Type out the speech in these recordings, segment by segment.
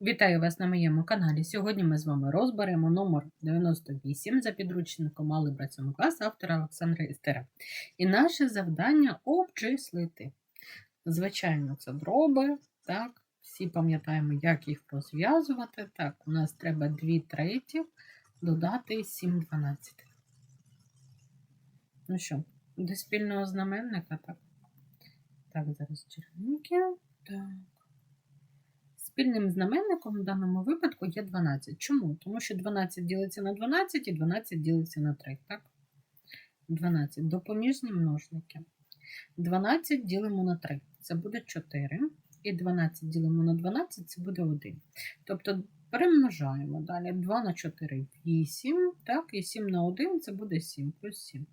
Вітаю вас на моєму каналі. Сьогодні ми з вами розберемо номер 98 за підручником Алgebra 7 клас автора Олександра Істера. І наше завдання обчислити. Звичайно, це дроби, так, всі пам'ятаємо, як їх розв'язувати. Так, у нас треба 2 треті додати 7 дванадцятих. Ну що, до спільного знаменника, так? Так, зараз червоненьке. Так. Спільним знаменником в даному випадку є 12. Чому? Тому що 12 ділиться на 12 і 12 ділиться на 3. Так? 12. Допоміжні множники. 12 ділимо на 3. Це буде 4. І 12 ділимо на 12, це буде 1. Тобто перемножаємо далі. 2 на 4 8. Так, і 7 на 1 це буде 7 плюс 7.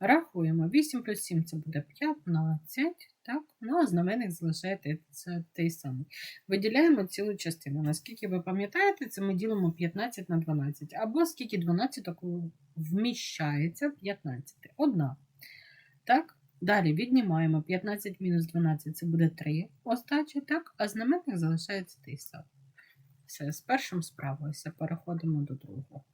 Рахуємо. 8 плюс 7 це буде 15. Так? Ну, а знаменник залишається той самий. Виділяємо цілу частину. Наскільки ви пам'ятаєте, це ми ділимо 15 на 12. Або скільки 12 вміщається 15. Одна. Так? Далі віднімаємо 15 мінус 12, це буде 3 остачі, так? А знаменник залишається той самий. Все, з першим справилися. Переходимо до другого.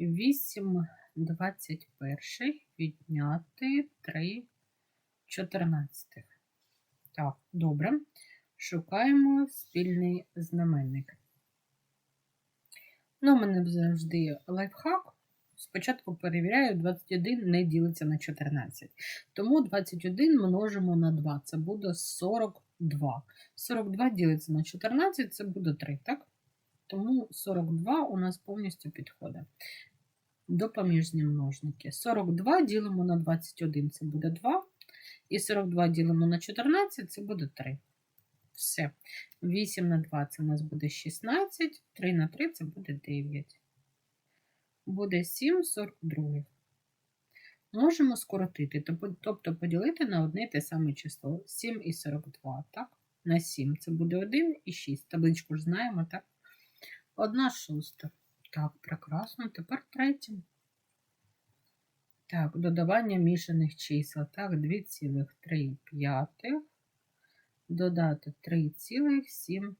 8 21 відняти 3 14. Так, добре. Шукаємо спільний знаменник. Ну, у мене завжди лайфхак. Спочатку перевіряю, 21 не ділиться на 14. Тому 21 множимо на 2. Це буде 42. 42 ділиться на 14, це буде 3, так? Тому 42 у нас повністю підходить. Допоміжні множники. 42 ділимо на 21, це буде 2. І 42 ділимо на 14, це буде 3. Все. 8 на 2 це у нас буде 16, 3 на 3 це буде 9. Буде 7 42. Можемо скоротити, тобто поділити на одне те саме число. 7 і 42, так? На 7 це буде 1 і 6. Табличку ж знаємо, так? 1 шоста. Так, прекрасно. Тепер третє. Так, додавання мішаних чисел. Так, 2,3 додати 3,7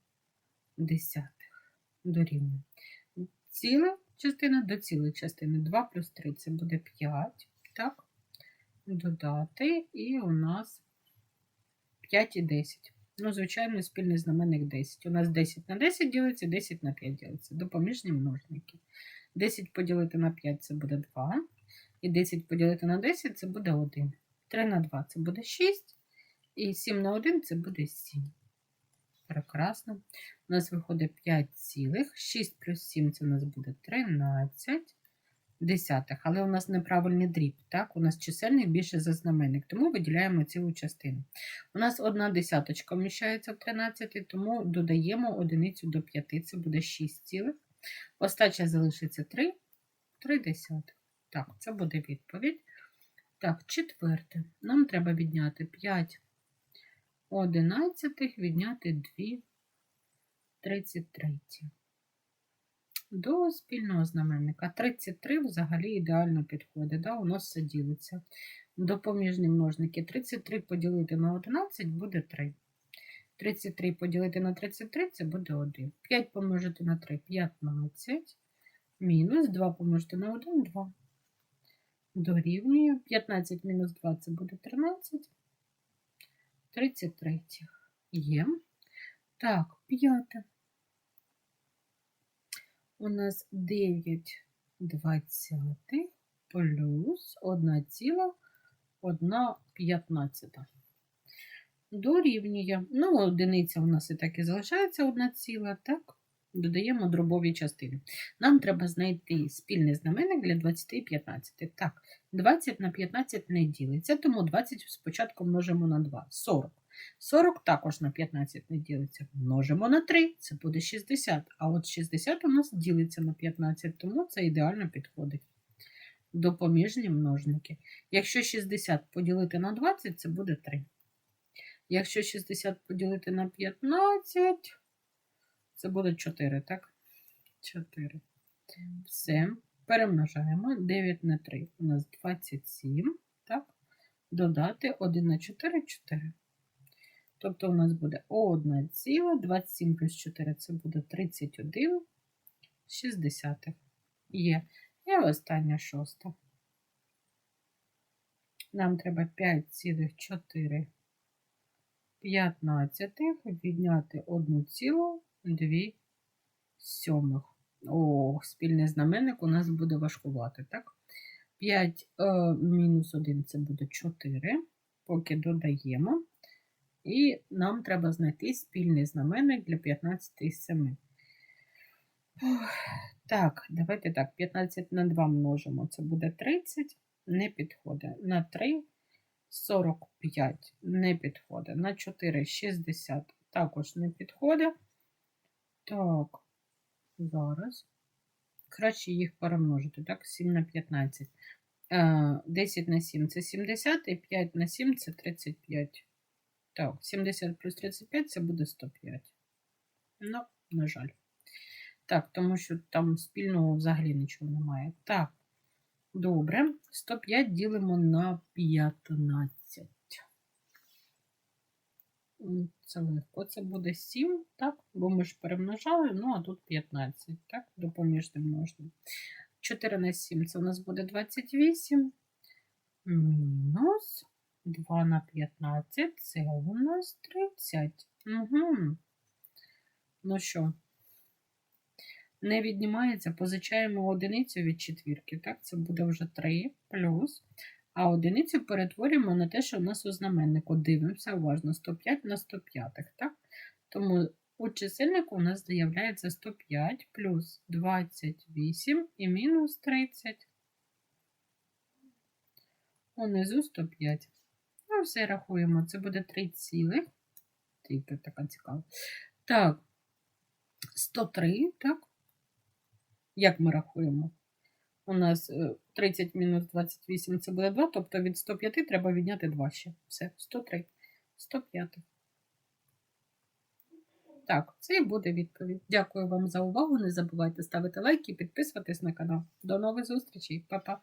дорівнює. Ціла частина до цілої частини 2 плюс 3 це буде 5. Так, додати, і у нас 5 і 10. Ну, звичайно, спільний знаменник 10. У нас 10 на 10 ділиться, 10 на 5 ділиться. Допоміжні множники. 10 поділити на 5 це буде 2. І 10 поділити на 10 це буде 1. 3 на 2 це буде 6. І 7 на 1 це буде 7. Прекрасно. У нас виходить 5 цілих. 6 плюс 7 це у нас буде 13 десятих. Але у нас неправильний дріб. Так? У нас чисельник більше за знаменник, тому виділяємо цілу частину. У нас одна десяточка вміщається в 13, тому додаємо одиницю до 5, це буде 6 цілих. Остача залишиться 3, 3 десятих. Так, це буде відповідь. Так, четверте. Нам треба відняти 5 одинадцятих, відняти 2 33. До спільного знаменника. 33 взагалі ідеально підходить. Да? У нас все ділиться. Допоміжні множники 33 поділити на 11 буде 3. 33 поділити на 33 це буде 1. 5 помножити на 3 15. Мінус 2 помножити на 1 2 дорівнює 15 мінус 2 це буде 13. 33 є. Так, п'яте. У нас 9 двадцятих плюс 1 ціла 1 п'ятнадцята. Дорівнює. Ну, одиниця у нас і так і залишається 1 ціла, так? Додаємо дробові частини. Нам треба знайти спільний знаменник для 20 і 15. Так, 20 на 15 не ділиться, тому 20 спочатку множимо на 2. 40. 40 також на 15 не ділиться. Множимо на 3, це буде 60. А от 60 у нас ділиться на 15, тому це ідеально підходить. Допоміжні множники. Якщо 60 поділити на 20, це буде 3. Якщо 60 поділити на 15, це буде 4, так? 4. Все. Перемножаємо. 9 на 3 у нас 27. Так? Додати 1 на 4 4. Тобто у нас буде 1 ціла, 27 плюс 4 це буде 31, 60. Є. І остання шоста. Нам треба 5,4 15 відняти 1,2 сьомих. О, спільний знаменник у нас буде важкувати, так? 5 е, мінус 1 це буде 4, поки додаємо. І нам треба знайти спільний знаменник для 15 і 7. Так, давайте так, 15 на 2 множимо, це буде 30, не підходить. На 3 45 не підходить. На 4 60 також не підходить. Так, зараз. Краще їх перемножити, так, 7 на 15. Е, 10 на 7 це 70, і 5 на 7 це 35. Так, 70 плюс 35 це буде 105. Ну, на жаль. Так, тому що там спільного взагалі нічого немає. Так, добре. 105 ділимо на 15. Це легко. Це буде 7, так? Бо ми ж перемножали, ну а тут 15, так? Допоміжним можна. 4 на 7 це у нас буде 28. Мінус 2 на 15 це у нас 30. Угу. Ну що, не віднімається, позичаємо одиницю від четвірки. Так, це буде вже 3 плюс. А одиницю перетворюємо на те, що у нас у знаменнику. Дивимося уважно 105 на 105. Так? Тому у чисельнику у нас з'являється 105 плюс 28 і мінус 30. Унизу 105. Ну, все рахуємо. Це буде 3 цілих. Тільки така цікава. Так, 103, так? Як ми рахуємо? У нас е, 30 мінус 28 це буде 2, тобто від 105 треба відняти 2 ще. Все, 103. 105. Так, це і буде відповідь. Дякую вам за увагу. Не забувайте ставити лайки, і підписуватись на канал. До нових зустрічей. Па-па.